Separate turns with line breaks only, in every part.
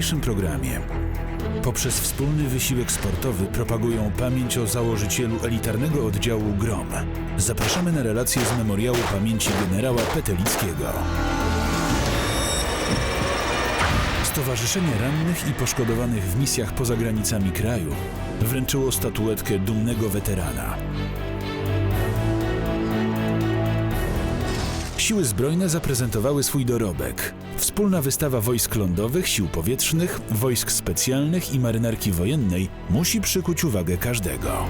dzisiejszym programie. Poprzez wspólny wysiłek sportowy propagują pamięć o założycielu elitarnego oddziału GROM. Zapraszamy na relację z memoriału pamięci generała Petelickiego. Stowarzyszenie Rannych i Poszkodowanych w misjach poza granicami kraju wręczyło statuetkę dumnego weterana. Siły Zbrojne zaprezentowały swój dorobek. Wspólna wystawa wojsk lądowych, sił powietrznych, wojsk specjalnych i marynarki wojennej musi przykuć uwagę każdego.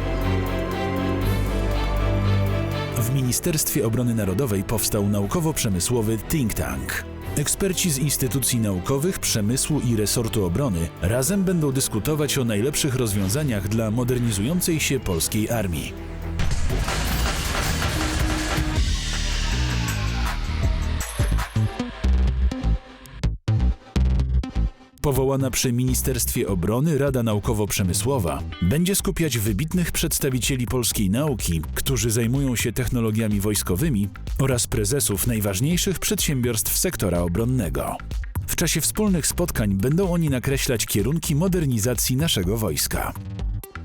W Ministerstwie Obrony Narodowej powstał naukowo-przemysłowy think tank. Eksperci z instytucji naukowych, przemysłu i resortu obrony razem będą dyskutować o najlepszych rozwiązaniach dla modernizującej się polskiej armii. Powołana przy Ministerstwie Obrony Rada Naukowo-Przemysłowa będzie skupiać wybitnych przedstawicieli polskiej nauki, którzy zajmują się technologiami wojskowymi oraz prezesów najważniejszych przedsiębiorstw sektora obronnego. W czasie wspólnych spotkań będą oni nakreślać kierunki modernizacji naszego wojska.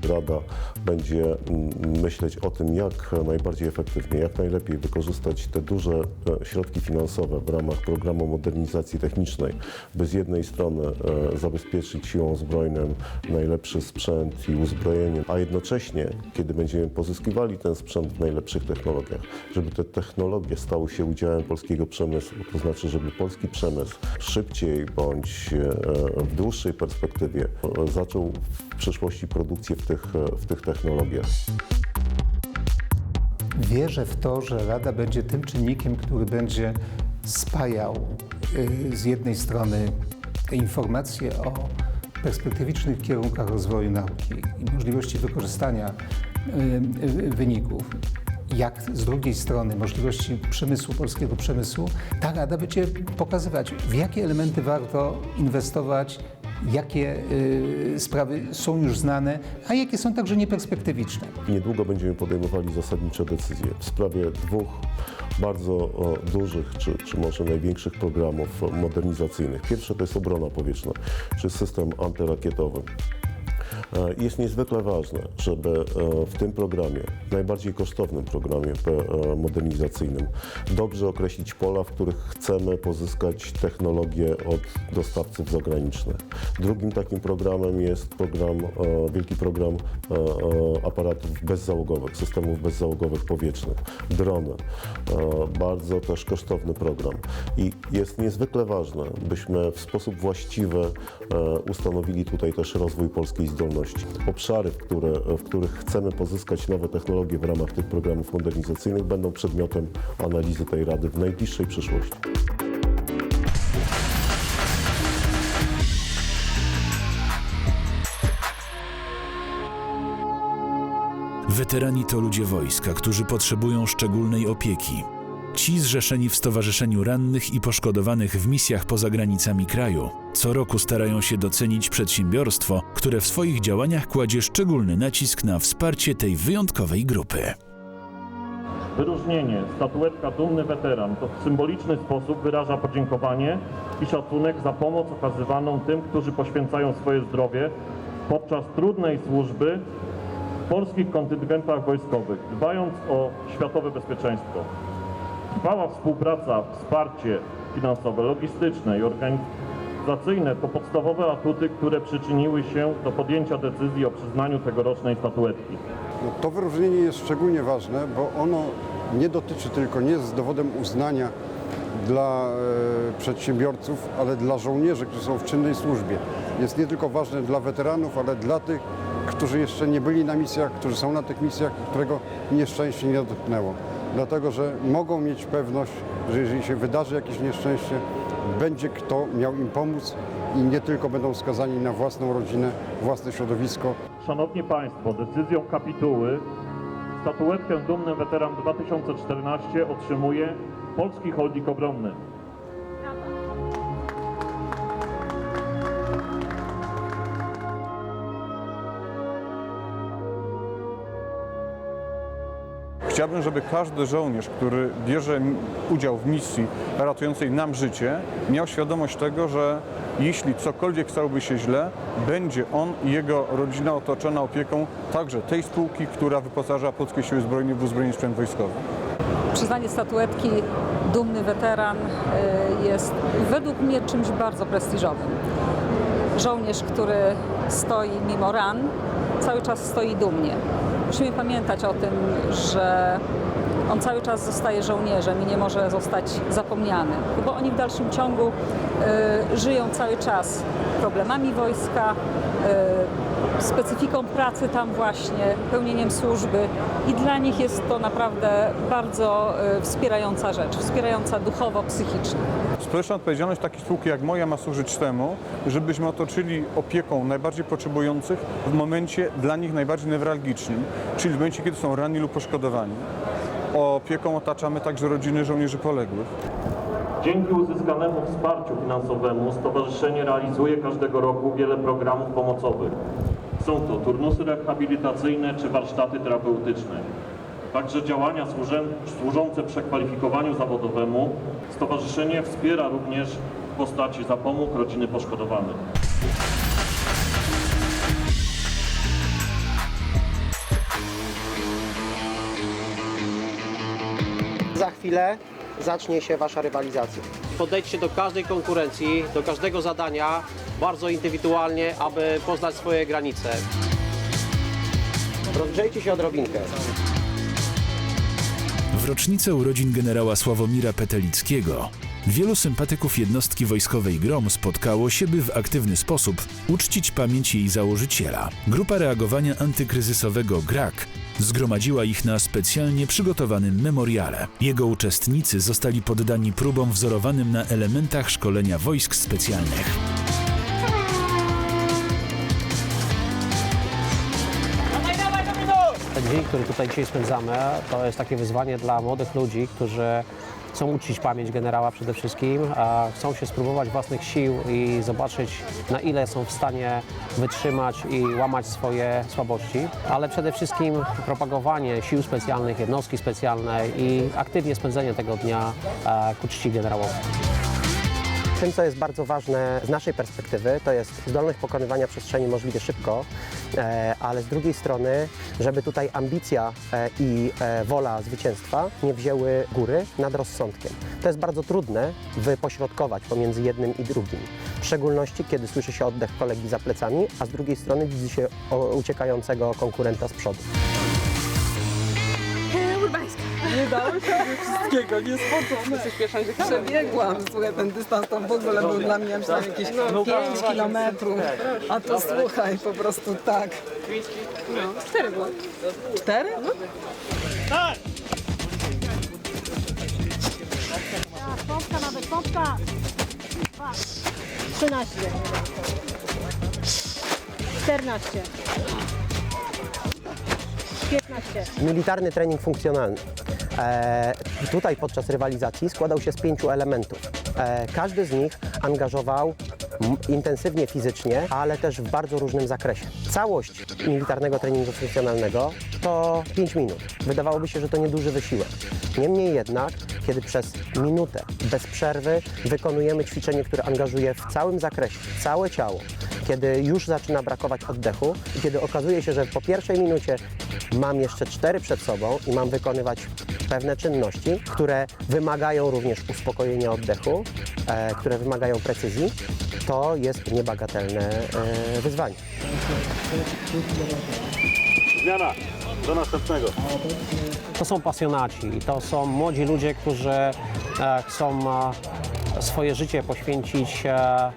Rada będzie mm, myśleć o tym, jak najbardziej efektywnie, jak najlepiej wykorzystać te duże e, środki finansowe w ramach programu modernizacji technicznej, by z jednej strony e, zabezpieczyć siłom zbrojnym najlepszy sprzęt i uzbrojenie, a jednocześnie, kiedy będziemy pozyskiwali ten sprzęt w najlepszych technologiach, żeby te technologie stały się udziałem polskiego przemysłu, to znaczy, żeby polski przemysł szybciej bądź e, w dłuższej perspektywie zaczął w przyszłości produkcję w tych, e, w tych technologiach.
Wierzę w to, że Rada będzie tym czynnikiem, który będzie spajał y, z jednej strony informacje o perspektywicznych kierunkach rozwoju nauki i możliwości wykorzystania y, y, wyników, jak z drugiej strony możliwości przemysłu, polskiego przemysłu, ta Rada będzie pokazywać, w jakie elementy warto inwestować, jakie y, sprawy są już znane, a jakie są także nieperspektywiczne.
Niedługo będziemy podejmowali zasadnicze decyzje w sprawie dwóch bardzo dużych, czy, czy może największych programów modernizacyjnych. Pierwsze to jest obrona powietrzna, czy system antyrakietowy. E, Jest niezwykle ważne, żeby e, w tym programie, najbardziej kosztownym programie e, modernizacyjnym, dobrze określić pola, w których chcemy pozyskać technologię od dostawców zagranicznych. Drugim takim programem jest program, wielki program aparatów bezzałogowych, systemów bezzałogowych powietrznych, drony. Bardzo też kosztowny program. I jest niezwykle ważne, byśmy w sposób właściwy ustanowili tutaj też rozwój polskiej zdolności. Obszary, w, które, w których chcemy pozyskać nowe technologie w ramach tych programów modernizacyjnych będą przedmiotem analizy tej Rady w najbliższej przyszłości.
Weterani to ludzie wojska, którzy potrzebują szczególnej opieki. Ci zrzeszeni w Stowarzyszeniu Rannych i Poszkodowanych w misjach poza granicami kraju co roku starają się docenić przedsiębiorstwo, które w swoich działaniach kładzie szczególny nacisk na wsparcie tej wyjątkowej grupy.
Wyróżnienie, statuetka Dumny Weteran to w symboliczny sposób wyraża podziękowanie i szacunek za pomoc okazywaną tym, którzy poświęcają swoje zdrowie podczas trudnej służby w polskich kontyngentach wojskowych, dbając o światowe bezpieczeństwo. Trwała współpraca, wsparcie finansowe, logistyczne i organizacyjne to podstawowe atuty, które przyczyniły się do podjęcia decyzji o przyznaniu tegorocznej statuetki.
No, to wyróżnienie jest szczególnie ważne, bo ono nie dotyczy tylko, nie jest dowodem uznania dla e, przedsiębiorców, ale dla żołnierzy, którzy są w czynnej służbie. Jest nie tylko ważne dla weteranów, ale dla tych, którzy jeszcze nie byli na misjach, którzy są na tych misjach, którego nieszczęście nie dotknęło. Dlatego, że mogą mieć pewność, że jeżeli się wydarzy jakieś nieszczęście, będzie kto miał im pomóc i nie tylko będą skazani na własną rodzinę, własne środowisko,
Szanowni Państwo, decyzją kapituły statuetkę Dumny Weteran 2014 otrzymuje Polski Holding Obronny.
Chciałbym, żeby każdy żołnierz, który bierze udział w misji ratującej nam życie, miał świadomość tego, że jeśli cokolwiek stałoby się źle, będzie on i jego rodzina otoczona opieką także tej spółki, która wyposaża Polskie Siły Zbrojne w uzbrojony sprzęt wojskowy.
Przyznanie statuetki Dumny Weteran y, jest według mnie czymś bardzo prestiżowym. Żołnierz, który stoi mimo ran, cały czas stoi dumnie. Musimy pamiętać o tym, że on cały czas zostaje żołnierzem i nie może zostać zapomniany, bo oni w dalszym ciągu y, żyją cały czas problemami wojska, y, specyfiką pracy tam właśnie, pełnieniem służby i dla nich jest to naprawdę bardzo y, wspierająca rzecz, wspierająca duchowo, psychicznie.
Społeczna odpowiedzialność takiej spółki jak moja ma służyć temu, żebyśmy otoczyli opieką najbardziej potrzebujących w momencie dla nich najbardziej newralgicznym, czyli w momencie, kiedy są ranni lub poszkodowani. Opieką otaczamy także rodziny żołnierzy poległych.
Dzięki uzyskanemu wsparciu finansowemu stowarzyszenie realizuje każdego roku wiele programów pomocowych. Są to turnusy rehabilitacyjne czy warsztaty terapeutyczne. Także działania służę, służące przekwalifikowaniu zawodowemu stowarzyszenie wspiera również w postaci zapomóg rodziny poszkodowanych.
Za chwilę zacznie się Wasza rywalizacja. Podejdźcie do każdej konkurencji, do każdego zadania bardzo indywidualnie, aby poznać swoje granice. Rozgrzejcie się odrobinkę.
W rocznicę urodzin generała Sławomira Petelickiego wielu sympatyków jednostki wojskowej GROM spotkało się, by w aktywny sposób uczcić pamięć jej założyciela. Grupa reagowania antykryzysowego GRAK zgromadziła ich na specjalnie przygotowanym memoriale. Jego uczestnicy zostali poddani próbom wzorowanym na elementach szkolenia wojsk specjalnych.
Ten dzień, który tutaj dzisiaj spędzamy, to jest takie wyzwanie dla młodych ludzi, którzy chcą uczcić pamięć generała przede wszystkim, chcą się spróbować własnych sił i zobaczyć, na ile są w stanie wytrzymać i łamać swoje słabości, ale przede wszystkim propagowanie sił specjalnych, jednostki specjalnej i aktywnie spędzenie tego dnia e, ku czci generałowi. Tym, co jest bardzo ważne z naszej perspektywy, to jest zdolność pokonywania przestrzeni możliwie szybko, e, ale z drugiej strony, żeby tutaj ambicja e, i e, wola zwycięstwa nie wzięły góry nad rozsądkiem. To jest bardzo trudne wypośrodkować pomiędzy jednym i drugim. W szczególności, kiedy słyszy się oddech kolegi za plecami, a z drugiej strony widzi się uciekającego konkurenta z przodu.
Się wszystkiego, nie
Przebiegłam, słuchaj, ten dystans tam w ogóle był dla mnie przynajmniej jakieś 5 kilometrów, a to słuchaj, po prostu tak.
No, cztery było.
Cztery?
Pompka nawet, pompka. 13. 14. 15.
Militarny trening funkcjonalny. E, tutaj podczas rywalizacji składał się z pięciu elementów. E, każdy z nich angażował intensywnie fizycznie, ale też w bardzo różnym zakresie. Całość militarnego treningu funkcjonalnego to 5 minut. Wydawałoby się, że to nieduży wysiłek. Niemniej jednak, kiedy przez minutę bez przerwy wykonujemy ćwiczenie, które angażuje w całym zakresie całe ciało, kiedy już zaczyna brakować oddechu i kiedy okazuje się, że po pierwszej minucie mam jeszcze cztery przed sobą i mam wykonywać pewne czynności, które wymagają również uspokojenia oddechu, e, które wymagają precyzji, to jest niebagatelne e, wyzwanie.
Zmiana. Do następnego.
To są pasjonaci, to są młodzi ludzie, którzy e, chcą e, swoje życie poświęcić e,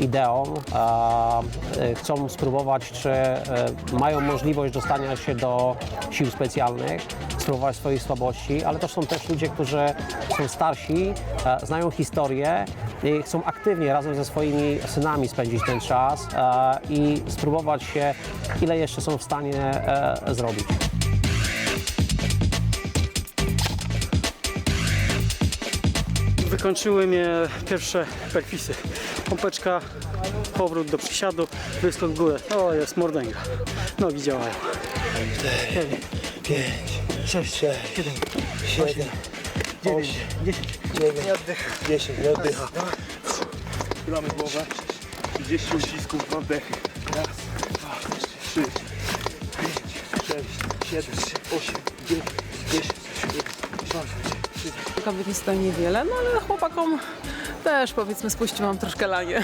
ideom, e, chcą spróbować, czy e, mają możliwość dostania się do sił specjalnych, spróbować swoich słabości, ale to są też ludzie, którzy są starsi, znają historię i chcą aktywnie razem ze swoimi synami spędzić ten czas i spróbować się, ile jeszcze są w stanie zrobić.
Wykończyły mnie pierwsze perkwisy. Pompeczka, powrót do przysiadu, wyskok w górę. O, jest mordęga. Nogi działają. 4, 5,
6, 7, 7, 9, 10, 9, nie oddych. 10, nie oddycha. Chylamy głowę. 30 ucisków na oddech. Raz, dwa, trzy, pięć, sześć, siedem, osiem, dziewięć, dziesięć, jeden, dwa, trzy,
Kobiet jest to niewiele, no ale chłopakom też powiedzmy spuściłam troszkę lanie.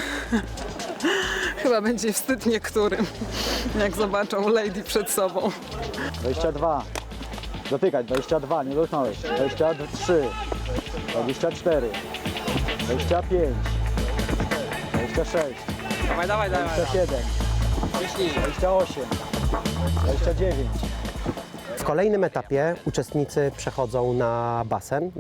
Chyba będzie wstyd niektórym, jak zobaczą lady przed sobą.
22. Dotykać. 22, nie dotknąłeś. 23. 24. 25. 26.
Dawaj, dawaj, dawaj.
27. 28. 29.
W kolejnym etapie uczestnicy przechodzą na basen.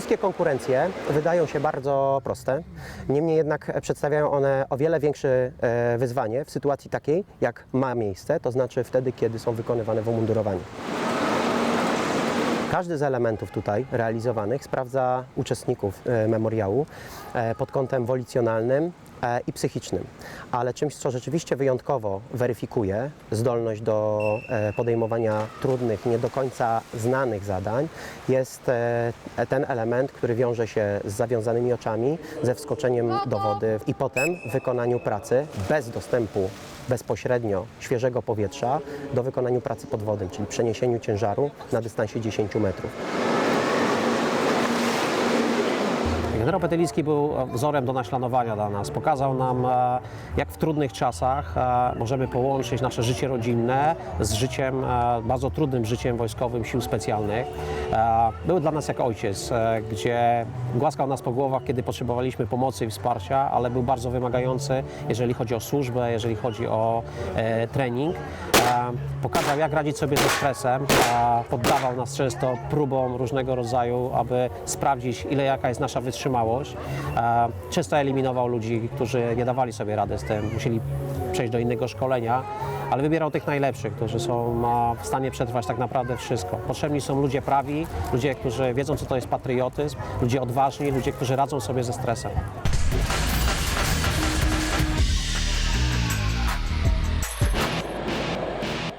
Wszystkie konkurencje wydają się bardzo proste, niemniej jednak przedstawiają one o wiele większe e, wyzwanie w sytuacji takiej, jak ma miejsce, to znaczy wtedy, kiedy są wykonywane w umundurowaniu. Każdy z elementów tutaj realizowanych sprawdza uczestników e, memoriału e, pod kątem wolicjonalnym e, i psychicznym. Ale czymś, co rzeczywiście wyjątkowo weryfikuje zdolność do podejmowania trudnych, nie do końca znanych zadań, jest ten element, który wiąże się z zawiązanymi oczami, ze wskoczeniem do wody i potem w wykonaniu pracy bez dostępu bezpośrednio świeżego powietrza do wykonaniu pracy podwodnej, czyli przeniesieniu ciężaru na dystansie 10 metrów. Generał Petelicki był e, wzorem do naśladowania dla nas. Pokazał nam, e, jak w trudnych czasach e, możemy połączyć nasze życie rodzinne z życiem, bardzo trudnym życiem wojskowym sił specjalnych. Był dla nas jak ojciec, e, gdzie głaskał nas po głowach, kiedy potrzebowaliśmy pomocy i wsparcia, ale był bardzo wymagający, jeżeli chodzi o służbę, jeżeli chodzi o e, trening. Pokazał, jak radzić sobie ze stresem, poddawał nas często próbom różnego rodzaju, aby sprawdzić, ile jaka jest nasza wytrzymałość. Często eliminował ludzi, którzy nie dawali sobie rady z tym, musieli przejść do innego szkolenia, ale wybierał tych najlepszych, którzy są w stanie przetrwać tak naprawdę wszystko. Potrzebni są ludzie prawi, ludzie, którzy wiedzą, co to jest patriotyzm, ludzie odważni, ludzie, którzy radzą sobie ze stresem.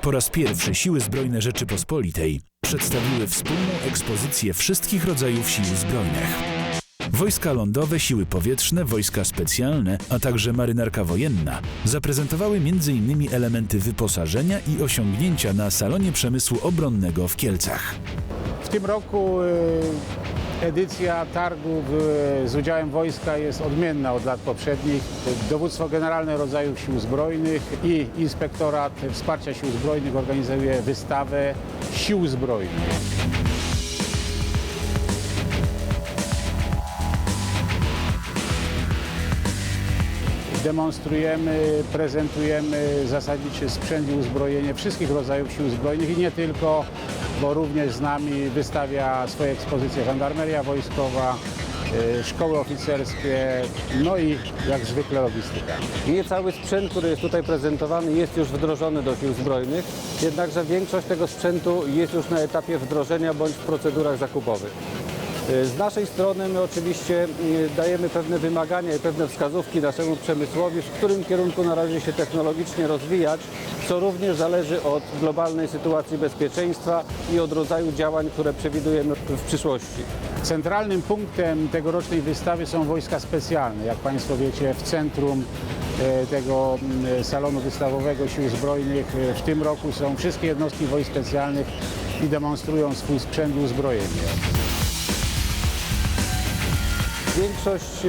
Po raz pierwszy Siły Zbrojne Rzeczypospolitej przedstawiły wspólną ekspozycję wszystkich rodzajów sił zbrojnych. Wojska lądowe, siły powietrzne, wojska specjalne, a także marynarka wojenna zaprezentowały m.in. elementy wyposażenia i osiągnięcia na salonie przemysłu obronnego w Kielcach.
W tym roku y, edycja targów z udziałem wojska jest odmienna od lat poprzednich. Dowództwo Generalne Rodzajów Sił Zbrojnych i Inspektorat Wsparcia Sił Zbrojnych organizuje wystawę Sił Zbrojnych. Demonstrujemy, prezentujemy zasadniczy sprzęt i uzbrojenie wszystkich rodzajów sił zbrojnych i nie tylko, bo również z nami wystawia swoje ekspozycje żandarmeria wojskowa, y, szkoły oficerskie, no i jak zwykle logistyka.
Nie cały sprzęt, który jest tutaj prezentowany jest już wdrożony do sił zbrojnych, jednakże większość tego sprzętu jest już na etapie wdrożenia bądź w procedurach zakupowych. Y, Z naszej strony my oczywiście y, dajemy pewne wymagania i pewne wskazówki naszemu przemysłowi, w którym kierunku należy się technologicznie rozwijać, co również zależy od globalnej sytuacji bezpieczeństwa i od rodzaju działań, które przewidujemy w przyszłości.
Centralnym punktem tegorocznej wystawy są wojska specjalne. Jak Państwo wiecie, w centrum e, tego mm, salonu wystawowego Sił Zbrojnych e, w tym roku są wszystkie jednostki wojsk specjalnych i demonstrują swój sprzęt i uzbrojenie.
Większość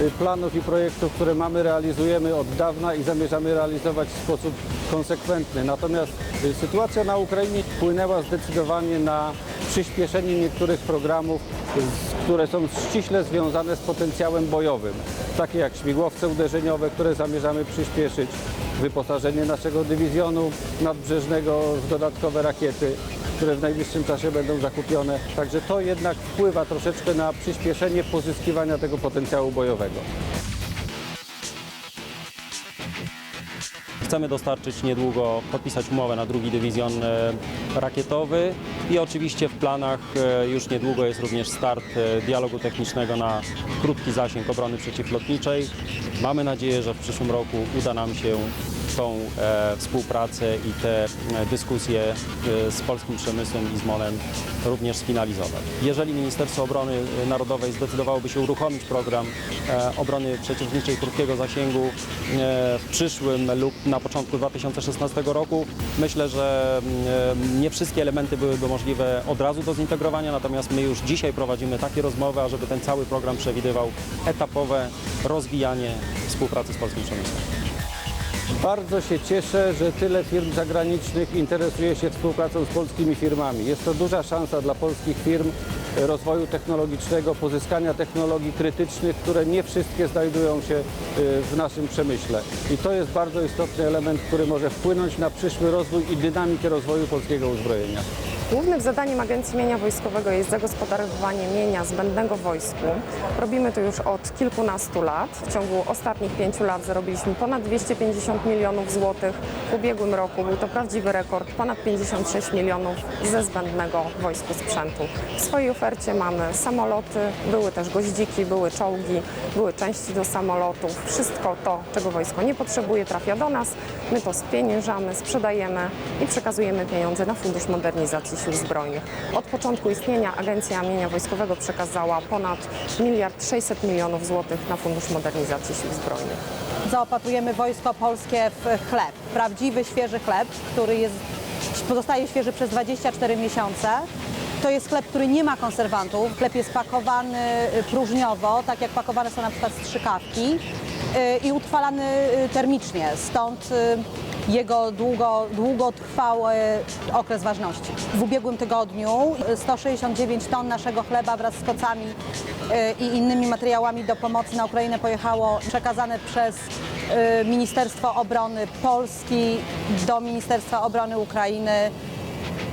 y, planów i projektów, które mamy, realizujemy od dawna i zamierzamy realizować w sposób konsekwentny. Natomiast y, sytuacja na Ukrainie wpłynęła zdecydowanie na przyspieszenie niektórych programów, które są ściśle związane z potencjałem bojowym, takie jak śmigłowce uderzeniowe, które zamierzamy przyspieszyć, wyposażenie naszego dywizjonu nadbrzeżnego w dodatkowe rakiety, które w najbliższym czasie będą zakupione. Także to jednak wpływa troszeczkę na przyspieszenie pozyskiwania tego potencjału bojowego.
Chcemy dostarczyć niedługo, podpisać umowę na drugi dywizjon e, rakietowy i oczywiście w planach e, już niedługo jest również start e, dialogu technicznego na krótki zasięg obrony przeciwlotniczej. Mamy nadzieję, że w przyszłym roku uda nam się tą e, współpracę i te e, dyskusje e, z polskim przemysłem i z MON-em również sfinalizować. Jeżeli Ministerstwo Obrony Narodowej zdecydowałoby się uruchomić program obrony przeciwniczej krótkiego zasięgu w przyszłym lub na początku 2016 roku, myślę, że mm, nie wszystkie elementy byłyby możliwe od razu do zintegrowania, natomiast my już dzisiaj prowadzimy takie rozmowy, ażeby ten cały program przewidywał etapowe rozwijanie współpracy z polskim przemysłem.
Bardzo się cieszę, że tyle firm zagranicznych interesuje się współpracą z polskimi firmami. Jest to duża szansa dla polskich firm rozwoju technologicznego, pozyskania technologii krytycznych, które nie wszystkie znajdują się y, w naszym przemyśle. I to jest bardzo istotny element, który może wpłynąć na przyszły rozwój i dynamikę rozwoju polskiego uzbrojenia.
Głównym zadaniem Agencji Mienia Wojskowego jest zagospodarowywanie mienia zbędnego wojsku. Robimy to już od kilkunastu lat. W ciągu ostatnich pięciu lat zarobiliśmy ponad 250 milionów złotych. W ubiegłym roku był to prawdziwy rekord, ponad 56 milionów ze zbędnego wojsku sprzętu. W swojej ofercie mamy samoloty, były też goździki, były czołgi, były części do samolotów. Wszystko to, czego wojsko nie potrzebuje, trafia do nas. My to spieniężamy, sprzedajemy i przekazujemy pieniądze na Fundusz Modernizacji Sił Zbrojnych. Od początku istnienia Agencja Mienia Wojskowego przekazała ponad miliard 600 milionów złotych na Fundusz Modernizacji Sił Zbrojnych.
Zaopatrujemy wojsko polskie w chleb. Prawdziwy, świeży chleb, który jest, pozostaje świeży przez 24 miesiące. To jest chleb, który nie ma konserwantów. Chleb jest pakowany y, próżniowo, tak jak pakowane są na przykład strzykawki y, i utrwalany y, termicznie. Stąd jego długo, długotrwały okres ważności. W ubiegłym tygodniu y, 169 ton naszego chleba wraz z kocami y, i innymi materiałami do pomocy na Ukrainę pojechało przekazane przez Ministerstwo Obrony Polski do Ministerstwa Obrony Ukrainy.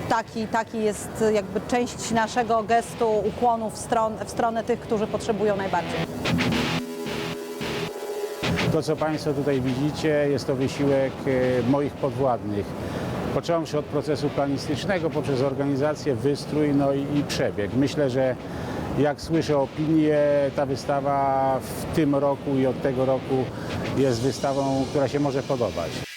Taki, taki jest jakby część naszego gestu ukłonu w, stron, w stronę tych, którzy potrzebują najbardziej.
To, co Państwo tutaj widzicie, jest to wysiłek e, moich podwładnych. Począwszy od procesu planistycznego, poprzez organizację, wystrój, no i, i przebieg. Myślę, że jak słyszę opinie, ta wystawa w tym roku i od tego roku jest wystawą, która się może podobać.